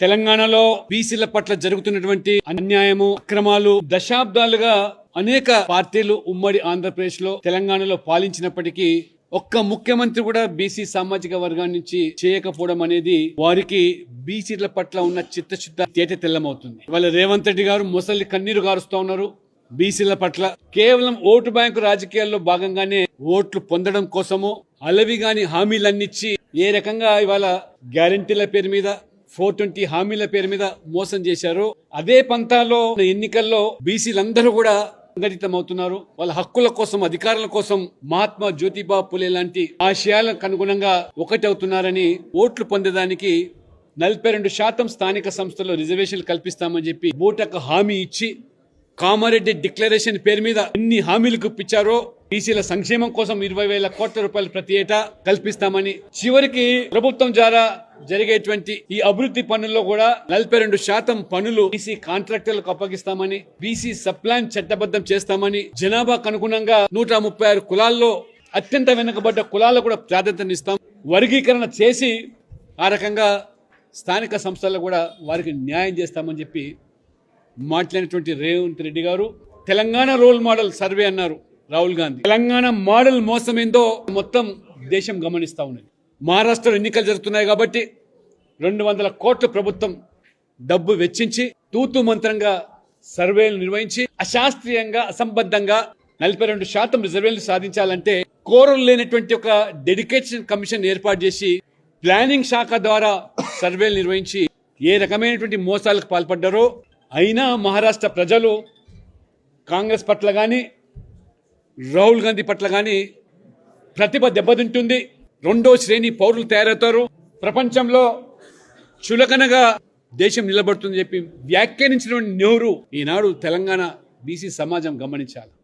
తెలంగాణలో బీసీల పట్ల జరుగుతున్నటువంటి అన్యాయము అక్రమాలు దశాబ్దాలుగా అనేక పార్టీలు ఉమ్మడి ఆంధ్రప్రదేశ్లో తెలంగాణలో పాలించినప్పటికీ ఒక్క ముఖ్యమంత్రి కూడా బీసీ సామాజిక వర్గాన్ని నుంచి చేయకపోవడం అనేది వారికి బీసీల పట్ల ఉన్న చిత్తశుద్ధ తేట తెల్లమవుతుంది. వాళ్ళ రేవంత్ రెడ్డి గారు ముసలి కన్నీరు గారుస్తూ ఉన్నారు. బీసీల పట్ల కేవలం ఓటు బ్యాంకు రాజకీయాల్లో భాగంగానే ఓట్లు పొందడం కోసము అలవిగాని హామీలన్నిచ్చి ఏ రకంగా ఇవాళ గ్యారంటీల పేరు మీద ఫోర్ ట్వంటీ హామీల పేరు మీద మోసం చేశారు. అదే పంతాలో ఎన్నికల్లో బీసీలందరూ కూడా సంఘటితమవుతున్నారు. వాళ్ళ హక్కుల కోసం అధికారుల కోసం మహాత్మా జ్యోతిబా పులే లాంటి ఆశయాలకు అనుగుణంగా ఒకటి అవుతున్నారని ఓట్లు పొందడానికి నలభై రెండు శాతం స్థానిక సంస్థల్లో రిజర్వేషన్లు కల్పిస్తామని చెప్పి బూటకు హామీ ఇచ్చి కామారెడ్డి డిక్లరేషన్ పేరు మీద ఎన్ని హామీలు గుప్పించారో బీసీల సంక్షేమం కోసం ఇరవై వేల కోట్ల రూపాయలు ప్రతి ఏటా కల్పిస్తామని చివరికి ప్రభుత్వం ద్వారా జరిగేటువంటి ఈ అభివృద్ధి పనుల్లో కూడా నలభై రెండు శాతం పనులు బీసీ కాంట్రాక్టర్లకు అప్పగిస్తామని బీసీ సప్లాన్ చట్టబద్ధం చేస్తామని జనాభాకు అనుగుణంగా నూట ముప్పై ఆరు కులాల్లో అత్యంత వెనుకబడ్డ కులాలకు కూడా ప్రాధాన్యతనిస్తాం వర్గీకరణ చేసి ఆ రకంగా స్థానిక సంస్థల్లో కూడా వారికి న్యాయం చేస్తామని చెప్పి మాట్లాడినటువంటి రేవంత్ రెడ్డి గారు. తెలంగాణ రోల్ మోడల్ సర్వే అన్నారు రాహుల్ గాంధీ. తెలంగాణ మోడల్ మోసమేందో మొత్తం దేశం గమనిస్తా ఉన్నది. మహారాష్ట్రలో ఎన్నికలు జరుగుతున్నాయి కాబట్టి రెండు వందల కోట్ల ప్రభుత్వం డబ్బు వెచ్చించి తూతు మంత్రంగా సర్వేలు నిర్వహించి అశాస్త్రీయంగా అసంబద్ధంగా నలభై రెండు శాతం రిజర్వేలు సాధించాలంటే కోరలు లేనటువంటి ఒక డెడికేషన్ కమిషన్ ఏర్పాటు చేసి ప్లానింగ్ శాఖ ద్వారా సర్వేలు నిర్వహించి ఏ రకమైనటువంటి మోసాలకు పాల్పడ్డారో అయినా మహారాష్ట్ర ప్రజలు కాంగ్రెస్ పట్ల కానీ రాహుల్ గాంధీ పట్ల కానీ ప్రతిభ దెబ్బతింటుంది. రెండో శ్రేణి పౌరులు తయారవుతారు. ప్రపంచంలో చులకనగా దేశం నిలబడుతుంది చెప్పి వ్యాఖ్యానించినటువంటి నెహ్రూ ఈనాడు తెలంగాణ బీసీ సమాజం గమనించాలి.